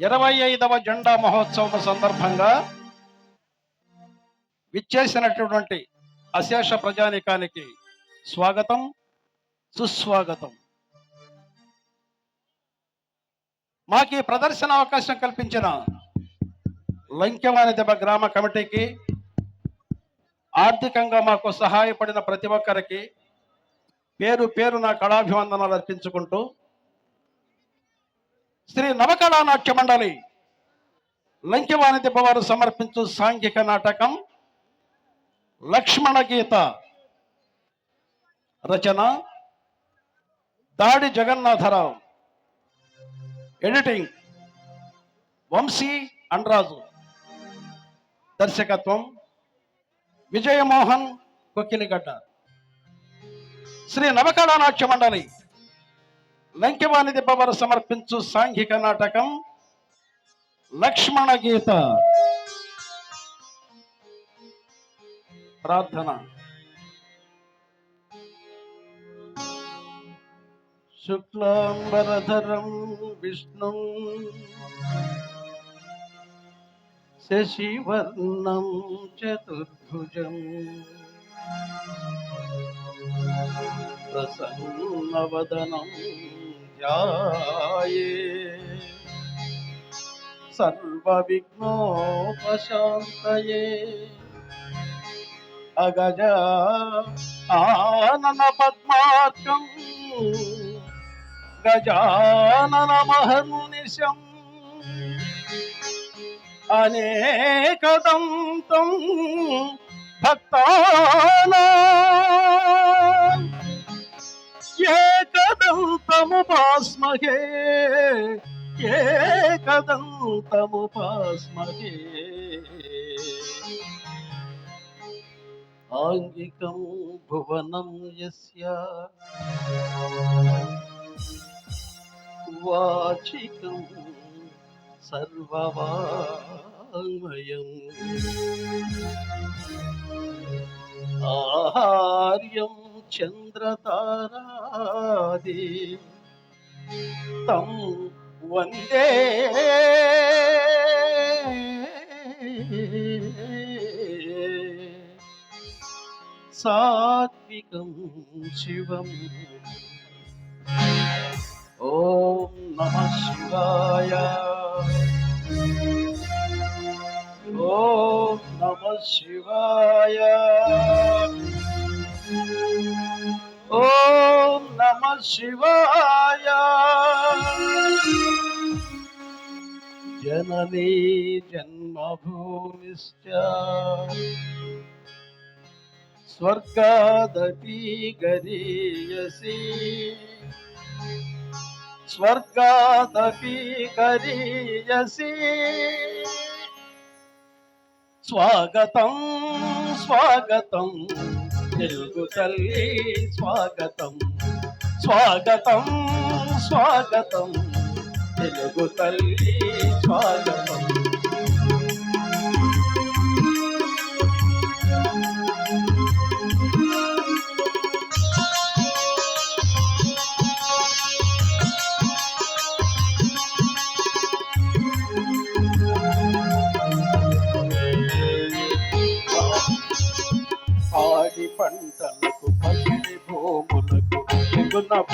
ఇరవై ఐదవ జెండా మహోత్సవం సందర్భంగా విచ్చేసినటువంటి అశేష ప్రజానికానికి స్వాగతం సుస్వాగతం. మాకు ఈ ప్రదర్శన అవకాశం కల్పించిన లంకెవాణి దెబ్బ గ్రామ కమిటీకి ఆర్థికంగా మాకు సహాయపడిన ప్రతి ఒక్కరికి పేరు పేరు నా కళాభివందనాలు అర్పించుకుంటూ శ్రీ నవకళా నాట్య మండలి లంకెవాణి దెబ్బవారు సమర్పించు సాంఘిక నాటకం లక్ష్మణ గీత రచన దాడి జగన్నాథరావు. ఎడిటింగ్ వంశీ అండ్రాజు దర్శకత్వం విజయమోహన్ కొక్కిలిగడ్డ. శ్రీ నవకళా నాట్య మండలి లంకెవాణి దెబ్బవారు సమర్పించు సాంఘిక నాటకం లక్ష్మణ గీత ప్రార్థన శుక్లాంబరధరం విష్ణు శశివర్ణం చతుర్భుజం ప్రసన్నవదనం ध्याये सर्वविघ्नोपशान्तये। अगज आननपद्मार्कम् गजाननमहर्निशम् अनेकदं तं भक्तानाम्। ఏకదంతముపాస్మహే ఏకదంతముపాస్మహే ఆంగికం భువనం యస్య. వాచికం సర్వవాంగ్మయం. ఆహార్యం చంద్రతారాది తం వందే. సాత్వికం శివం. ఓం నమ శివాయ. ఓం నమ శివాయ. ఓం నమ శివాయ. జననీ జన్మభూమిశ్చ. స్వర్గాదపి గరీయసి. స్వర్గాదపి గరీయసి. స్వాగతం స్వాగతం. తెలుగు తల్లి స్వాగతం. స్వాగతం స్వాగతం. తెలుగు తల్లి స్వాగతం.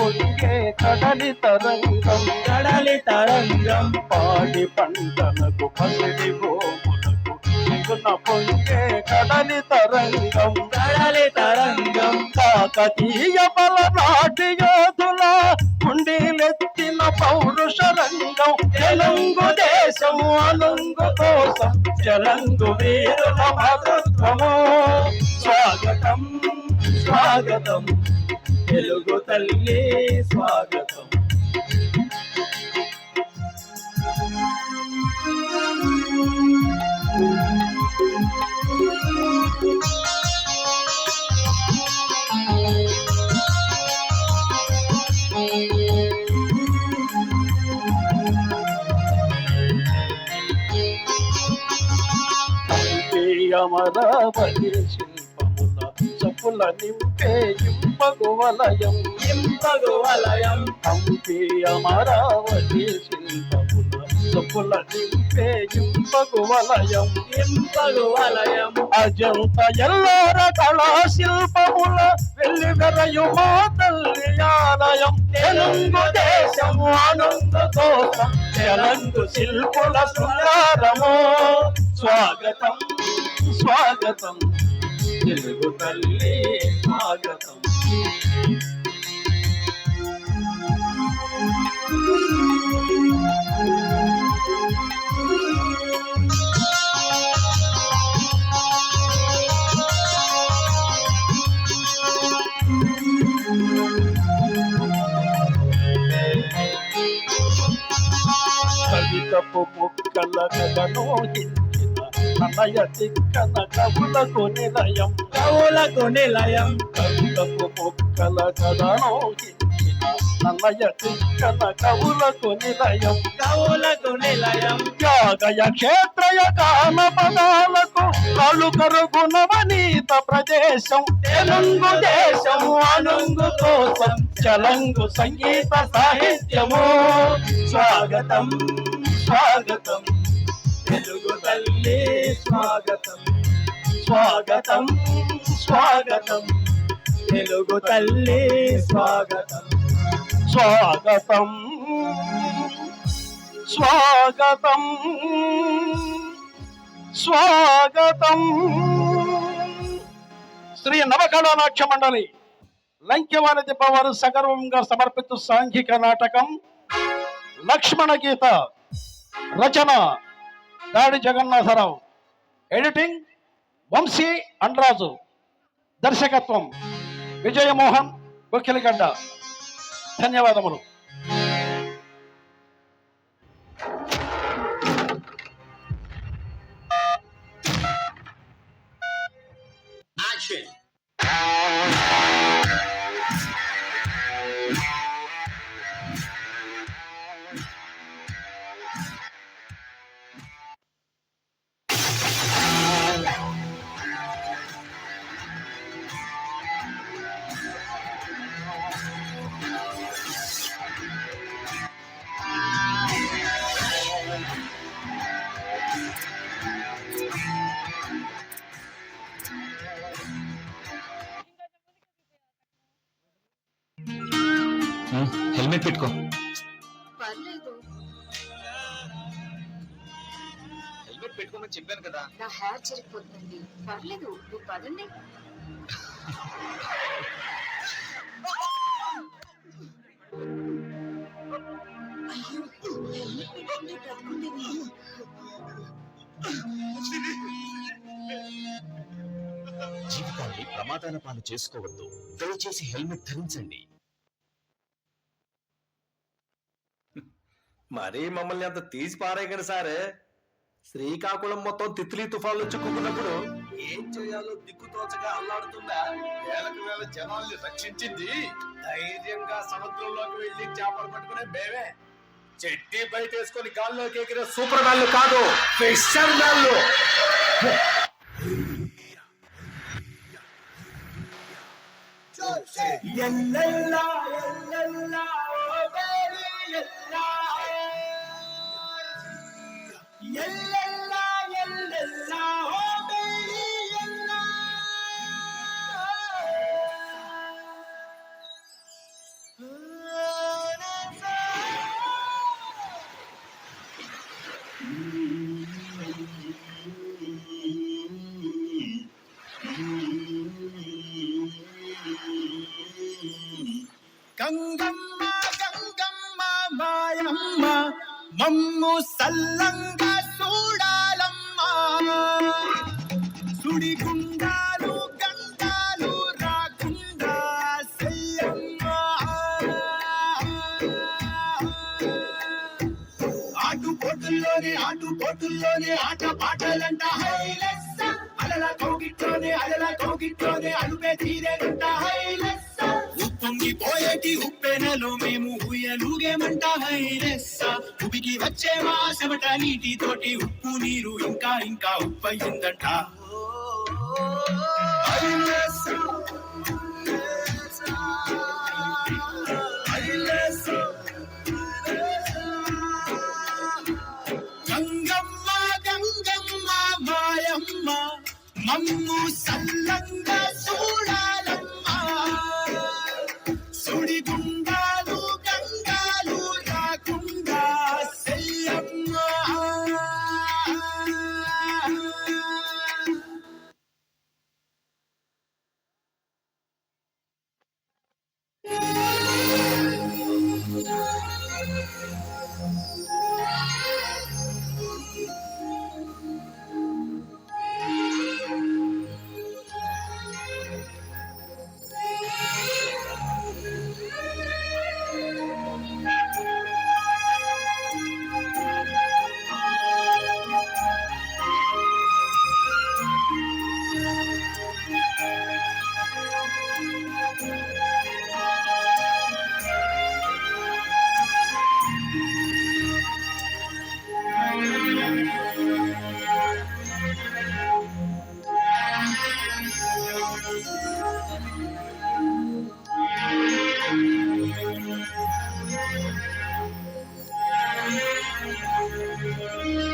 పొంగే కడలి తరంగం. కడలి తరంగం. పాడి పంటలకు పసిడి భూములకు ఎగున పొంగే కడలి తరంగం. కడలి తరంగం. కాకతీయ బలనాటి యోధుల కుండీలెత్తిన పౌరుష రంగం. తెలుగు దేశము అనంగు కోసం జలంగు వీరుల భద్రత్వము స్వాగతం స్వాగతం తెలుగు తల్లి స్వాగతం Thank you. అమరావతి శిల్పముల చపుల నింపే ఇంపగు వలయం హంపి అమరావతి శిల్పముల ఇసుకుల నింపే ఇంపగు వలయం అజంత ఎల్లోర కళా శిల్పముల వెళ్ళి వెరయు మా తల్లి ఆలయం. తెలుగు దేశము ఆనంద కోసం తెలంగు శిల్పుల శృంగారము స్వాగతం స్వాగతం. తెలుగు తల్లి స్వాగతం. కవితపు ముక్కల కథను నన్నయ తిక్కన కవులకు నిలయం. కవులకు నిలయం. కవితపు ముక్కల కథను హించిన నన్నయ తిక్కన కవులకు నిలయం. కవులకు నిలయం. త్యాగయ క్షేత్రయ కాల పదాలకు కాలు కరుగు నవనీత ప్రదేశం. తెలుగు దేశము అనుంగు కోసం. చలంగు సంగీత సాహిత్యము. స్వాగతం స్వాగతం. తెలుగు తల్లి స్వాగతం. స్వాగతం స్వాగతం. తెలుగు తల్లి స్వాగతం. స్వాగతం స్వాగతం. స్వాగతం. శ్రీ నవకళా నాట్య మండలి లంకెవారి వారు సగర్వంగా సమర్పితు సాంఘిక నాటకం లక్ష్మణ గీత రచన దాడి జగన్నాథరావు. ఎడిటింగ్ వంశీ అండ్రాజు. దర్శకత్వం విజయమోహన్ బొక్కిలిగడ్డ ధన్యవాదములు. హెల్మెట్ పెట్టుకో. పర్లేదు. హెల్మెట్ పెట్టుకోమని చెప్పాను కదా. నా హెయిర్ పర్లేదు మీరు పదండి. జీవితాన్ని ప్రమాదాల పాలు చేసుకోవద్దు. దయచేసి హెల్మెట్ ధరించండి. మరీ మమ్మల్ని అంత తీసి పారేయగడు సారే. శ్రీకాకుళం మొత్తం తిత్లీ తుఫాన్లు చిక్కుకున్నప్పుడు ఏం చేయాలో దిక్కుతోచగా అల్లాడుతుందా? వేలకు వేల జనాల్ని రక్షించింది. ధైర్యంగా సముద్రంలోకి వెళ్ళి చేపలు పట్టుకునే మేమే. చెట్టి బయట వేసుకొని గాల్లోకి ఎగిరే సూపర్ మ్యాన్లు కాదు ఫిషర్ మ్యాన్లు. ఎల్లెల్లా. మమ్ము సల్లంగా చూడాలమ్మా. సుడిగుండాలు గండాలు రాకుండా సెయ్యమ్మా ఆటు పోటుల్లోనే ఆటు పోటుల్లోనే ఆట పాటలంట హైలెస్స అలల కౌగిట్లోనే అలల కౌగిట్లోనే అలుపే తీరేనంట హైలెస్ ఉప్పొంగి పోయేటి ఉప్పెనలు మేము ఊయలుగేమంట హైలెస్సా వచ్చే మా చెమట నీటి తోటి ఉప్పు నీరు ఇంకా ఇంకా ఉప్పయ్యిందంట. గంగమ్మ గంగమ్మ మాయమ్మ మమ్ము సల్లంగా చూడాలమ్మా సుడిగుండ Música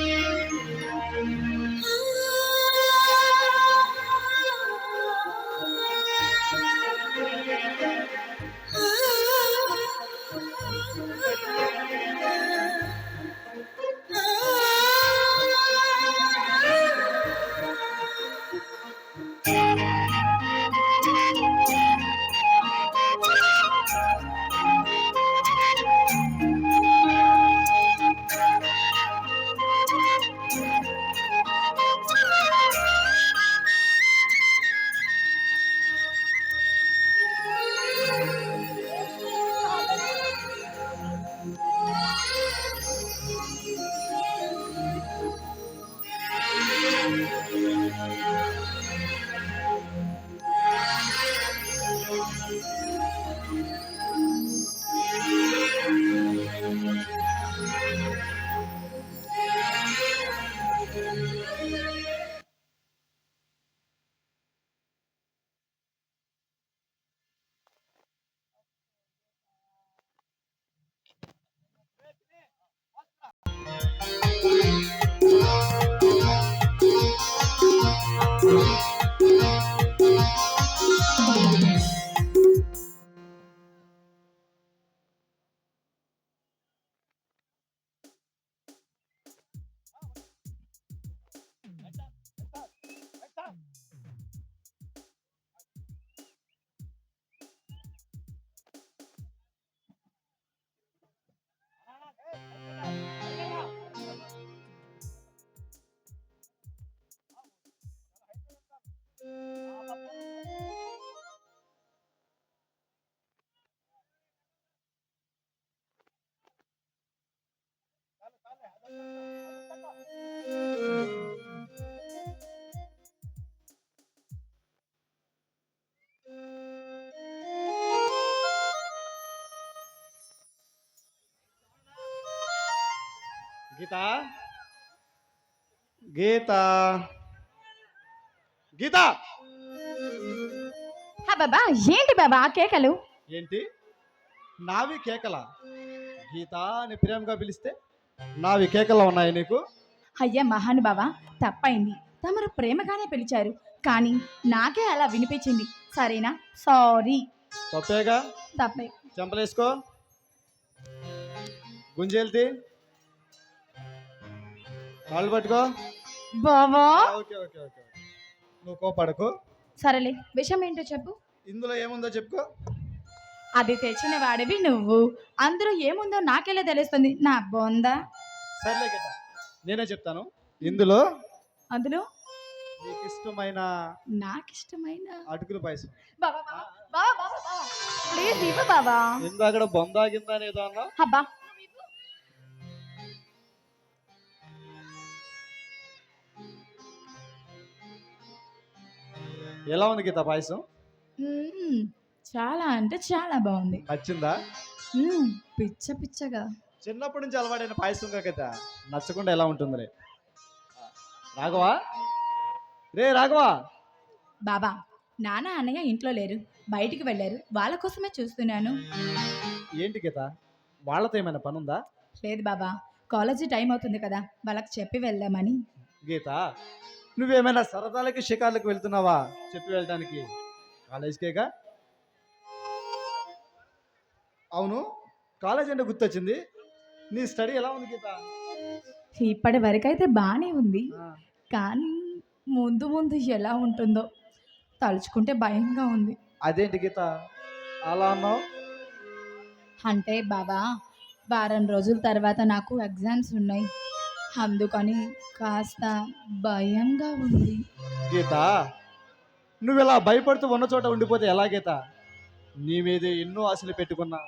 గీత? గీత. గీత! బాబా ఏంటి బాబా ఆ కేకలు? ఏంటి? నావి కేకల? గీత అని ప్రేమగా పిలిస్తే నావి కేకలా ఉన్నాయి నీకు? అయ్యా మహానుభావ తప్పైంది. తమరు ప్రేమగానే పిలిచారు. కానీ నాకే అలా వినిపించింది. సరేనా? సారీ. తప్పేగా? తప్పే. చెంపలేసుకో. గుంజేల్తి. కాళ్ళు పట్టుకో. బావా. Okay okay okay. నువ్వు కోపడకు. సరేలే విషయం ఏంటో చెప్పు. ఇందులో ఏముందో చెప్పుకో. అది తెచ్చిన వాడివి నువ్వు. అందులో ఏముందో నాకెలా తెలుస్తుంది? నా బొంద. సర్లే గీత నేనే చెప్తాను. ఇందులో అందులో? నీకు ఇష్టమైన నాకిష్టమైన అటుకుల పాయసం. బావా బావా బావా ప్లీజ్ ఇవ్వు బావా. ఇందాక బొందా గిందా అని ఏదో అన్నా అబ్బా ఎలా ఉంది గీత పాయసం? మ్మ్. చాలా అంటే చాలా బాగుంది. నచ్చిందా? మ్మ్. పిచ్చ పిచ్చగా. చిన్నప్పటి నుంచి అలవాడైన పాయసం గీత? నచ్చకుండా ఎలా ఉంటుందిలే. రాఘవా? రే రాఘవా! బాబా నాన్న అన్నయ్య ఇంట్లో లేరు. బయటికి వెళ్ళారు. వాళ్ళ కోసమే చూస్తున్నాను. ఏంటి గీత? వాళ్ళతో ఏమైనా పని ఉందా లేదు బాబా కాలేజీ టైం అవుతుంది కదా. వాళ్ళకి చెప్పి వెళ్దామని. గీత నువ్వేమైనా సరదాలకి షికార్లకు వెళ్తున్నావా? చెప్పి వెళ్ళటానికి. కాలేజ్కేగా అవును. కాలేజ్ అంటే గుర్తొచ్చింది. నీ స్టడీ ఎలా ఉంది గీత? ఇప్పటి వరకైతే బాగానే ఉంది. కానీ ముందు ముందు ఎలా ఉంటుందో తలుచుకుంటే భయంగా ఉంది. అదేంటి గీత? అలా అన్నావు? అంటే బాబా వారం రోజుల తర్వాత నాకు ఎగ్జామ్స్ ఉన్నాయి. అందుకని కాస్త భయంగా ఉంది. గీత నువ్వు ఇలా భయపడుతూ ఉన్న చోట ఉండిపోతే ఎలా గీత? నీ మీద ఎన్నో ఆశలు పెట్టుకున్నా.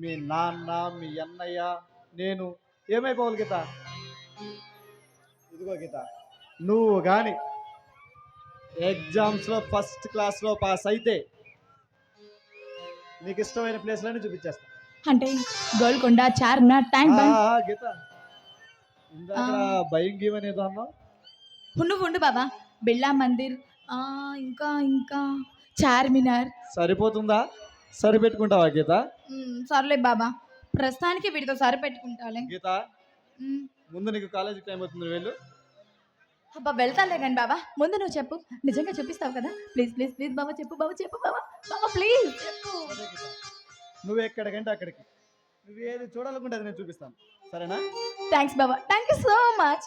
మీ నాన్న మీ అన్నయ్య నేను ఏమైపోవాలి గీత? ఇదిగో గీత నువ్వు కానీ ఎగ్జామ్స్లో ఫస్ట్ క్లాస్లో పాస్ అయితే నీకు ఇష్టమైన ప్లేస్లన్నీ చూపించేస్తా. అంటే గోల్కొండ చార్మినార్ ట్యాంక్ గీత. భయం గీమని ఏదో అన్నావు ఉండు ఉండు బాబా. బిర్లా మందిర్. ఆ, ఇంకా ఇంకా. చార్మినార్. సరిపోతుందా? సరిపెట్టుకుంటావా గీత? మ్, సర్లే బాబా. ప్రస్తుతానికి వీటితో సరిపెట్టుకుంటాలే. గీత ముందు నీకు కాలేజీకి టైం అవుతుంది వెళ్ళు. అబ్బా వెళ్తాలే కానీ బాబా. ముందు నువ్వు చెప్పు. నిజంగా చూపిస్తావు కదా? ప్లీజ్ ప్లీజ్ ప్లీజ్ బాబా చెప్పు బాబా చెప్పు బాబా. బాబా ప్లీజ్ చెప్పు. నువ్వు ఎక్కడికంటే అక్కడికి. నువ్వు ఏది చూడాలనుకుంటే అది నేను చూపిస్తాను. సరేనా? థ్యాంక్స్ బాబా. థ్యాంక్ యూ సో మచ్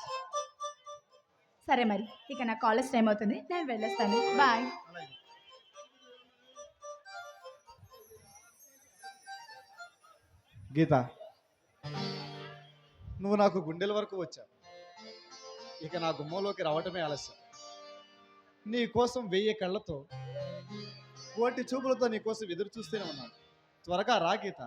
సరే మరి ఇక నా కాలేజ్ టైం అవుతుంది. నేను వెళ్ళొస్తాను. బాయ్ గీత నువ్వు నాకు గుండెల వరకు వచ్చావు. ఇక నా గుమ్మంలోకి రావటమే ఆలస్యం. నీ కోసం వెయ్యి కళ్ళతో కోటి చూపులతో నీ కోసం ఎదురు చూస్తూనే ఉన్నాను. త్వరగా రా గీత.